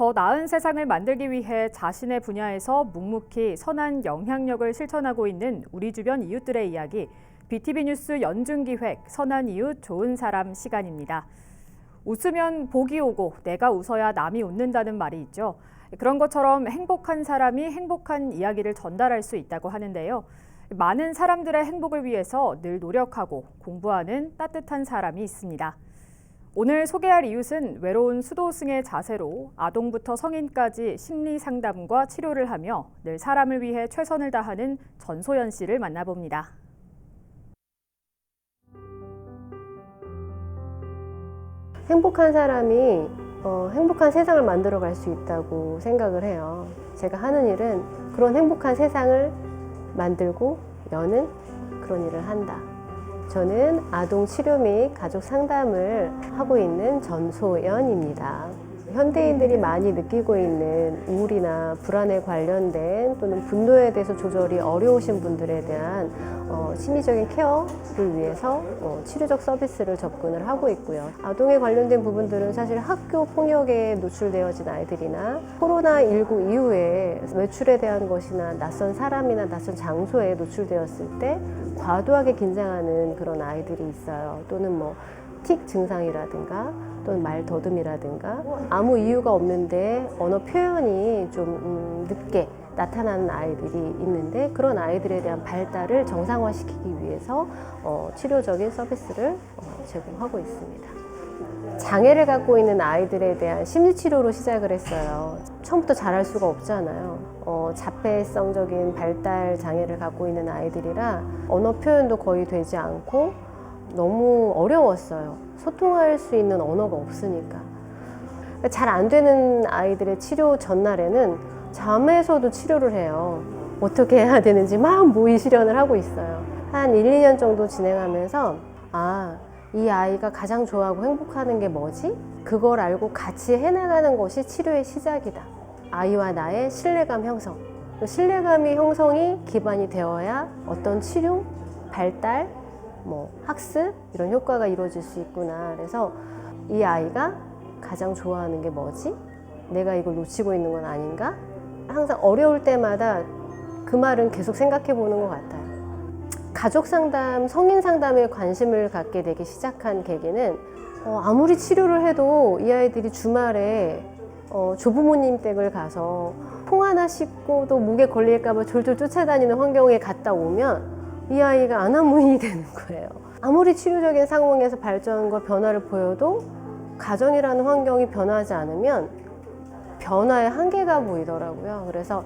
더 나은 세상을 만들기 위해 자신의 분야에서 묵묵히 선한 영향력을 실천하고 있는 우리 주변 이웃들의 이야기 BTV 뉴스 연중 기획 선한 이웃 좋은 사람 시간입니다. 웃으면 복이 오고 내가 웃어야 남이 웃는다는 말이 있죠. 그런 것처럼 행복한 사람이 행복한 이야기를 전달할 수 있다고 하는데요. 많은 사람들의 행복을 위해서 늘 노력하고 공부하는 따뜻한 사람이 있습니다. 오늘 소개할 이웃은 외로운 수도승의 자세로 아동부터 성인까지 심리 상담과 치료를 하며 늘 사람을 위해 최선을 다하는 전소연 씨를 만나봅니다. 행복한 사람이 어, 행복한 세상을 만들어 갈 수 있다고 생각을 해요. 제가 하는 일은 그런 행복한 세상을 만들고 여는 그런 일을 한다. 저는 아동 치료 및 가족 상담을 하고 있는 전소연입니다. 현대인들이 많이 느끼고 있는 우울이나 불안에 관련된 또는 분노에 대해서 조절이 어려우신 분들에 대한 어, 심리적인 케어를 위해서 어, 치료적 서비스를 접근을 하고 있고요. 아동에 관련된 부분들은 사실 학교 폭력에 노출되어진 아이들이나 코로나19 이후에 외출에 대한 것이나 낯선 사람이나 낯선 장소에 노출되었을 때 과도하게 긴장하는 그런 아이들이 있어요. 또는 뭐 틱 증상이라든가 또는 말 더듬이라든가 아무 이유가 없는데 언어 표현이 좀 음, 늦게 나타나는 아이들이 있는데 그런 아이들에 대한 발달을 정상화시키기 위해서 어, 치료적인 서비스를 어, 제공하고 있습니다. 장애를 갖고 있는 아이들에 대한 심리치료로 시작을 했어요. 처음부터 잘할 수가 없잖아요. 어, 자폐성적인 발달 장애를 갖고 있는 아이들이라 언어 표현도 거의 되지 않고 너무 어려웠어요. 소통할 수 있는 언어가 없으니까. 잘 안 되는 아이들의 치료 전날에는 잠에서도 치료를 해요. 어떻게 해야 되는지 막 모의 실현을 하고 있어요. 한 1, 2년 정도 진행하면서 아, 이 아이가 가장 좋아하고 행복하는 게 뭐지? 그걸 알고 같이 해나가는 것이 치료의 시작이다. 아이와 나의 신뢰감 형성. 그 신뢰감이 형성이 기반이 되어야 어떤 치료, 발달, 뭐 학습 이런 효과가 이루어질 수 있구나. 그래서 이 아이가 가장 좋아하는 게 뭐지? 내가 이걸 놓치고 있는 건 아닌가? 항상 어려울 때마다 그 말은 계속 생각해 보는 것 같아요. 가족 상담, 성인 상담에 관심을 갖게 되기 시작한 계기는 어, 아무리 치료를 해도 이 아이들이 주말에 어, 조부모님 댁을 가서 통 하나 씻고도 목에 걸릴까봐 졸졸 쫓아다니는 환경에 갔다 오면 이 아이가 안한무인이 되는 거예요. 아무리 치료적인 상황에서 발전과 변화를 보여도 가정이라는 환경이 변하지 않으면 변화의 한계가 보이더라고요. 그래서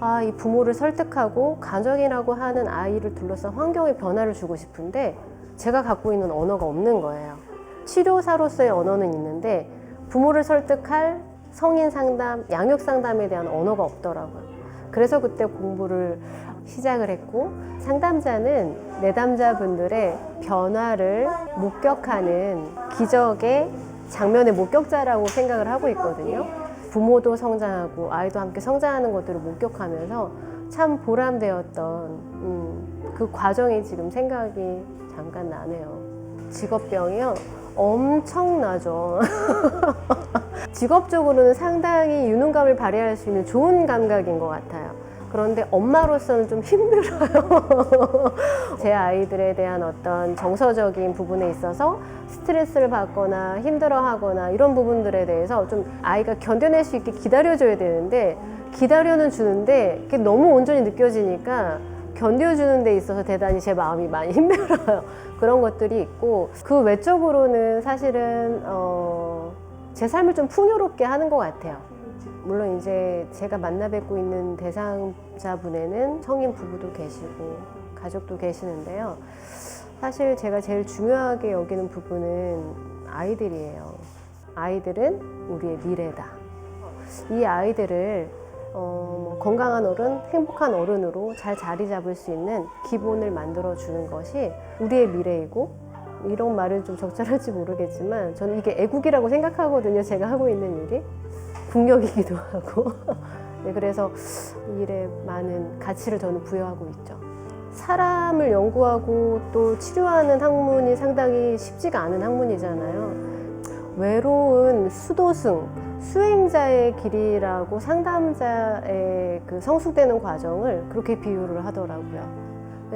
아, 이 부모를 설득하고 가정이라고 하는 아이를 둘러싼 환경에 변화를 주고 싶은데 제가 갖고 있는 언어가 없는 거예요. 치료사로서의 언어는 있는데 부모를 설득할 성인 상담, 양육 상담에 대한 언어가 없더라고요. 그래서 그때 공부를 시작을 했고 상담자는 내담자분들의 변화를 목격하는 기적의 장면의 목격자라고 생각을 하고 있거든요. 부모도 성장하고 아이도 함께 성장하는 것들을 목격하면서 참 보람되었던 음, 그 과정이 지금 생각이 잠깐 나네요. 직업병이요? 엄청나죠. 직업적으로는 상당히 유능감을 발휘할 수 있는 좋은 감각인 것 같아요. 그런데 엄마로서는 좀 힘들어요. 제 아이들에 대한 어떤 정서적인 부분에 있어서 스트레스를 받거나 힘들어하거나 이런 부분들에 대해서 좀 아이가 견뎌낼 수 있게 기다려줘야 되는데 기다려는 주는데 그게 너무 온전히 느껴지니까 견뎌주는 데 있어서 대단히 제 마음이 많이 힘들어요. 그런 것들이 있고 그 외적으로는 사실은 어, 제 삶을 좀 풍요롭게 하는 것 같아요. 물론 이제 제가 만나 뵙고 있는 대상자분에는 성인 부부도 계시고 가족도 계시는데요. 사실 제가 제일 중요하게 여기는 부분은 아이들이에요. 아이들은 우리의 미래다. 이 아이들을 어, 뭐 건강한 어른, 행복한 어른으로 잘 자리 잡을 수 있는 기본을 만들어 주는 것이 우리의 미래이고 이런 말은 좀 적절할지 모르겠지만 저는 이게 애국이라고 생각하거든요. 제가 하고 있는 일이 국력이기도 하고 네, 그래서 이 일에 많은 가치를 저는 부여하고 있죠. 사람을 연구하고 또 치료하는 학문이 상당히 쉽지가 않은 학문이잖아요. 외로운 수도승 수행자의 길이라고 상담자의 그 성숙되는 과정을 그렇게 비유를 하더라고요.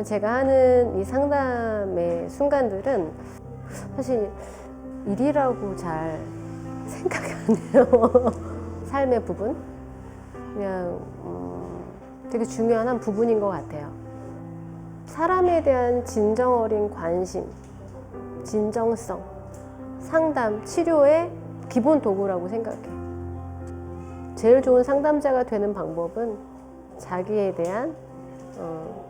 제가 하는 이 상담의 순간들은 사실 일이라고 잘 생각이 안 해요. 삶의 부분. 그냥 음, 되게 중요한 한 부분인 것 같아요. 사람에 대한 진정 어린 관심, 진정성, 상담, 치료의 기본 도구라고 생각해. 제일 좋은 상담자가 되는 방법은 자기에 대한 어,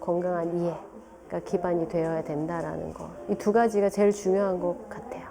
건강한 이해가 기반이 되어야 된다라는 거. 이 두 가지가 제일 중요한 것 같아요.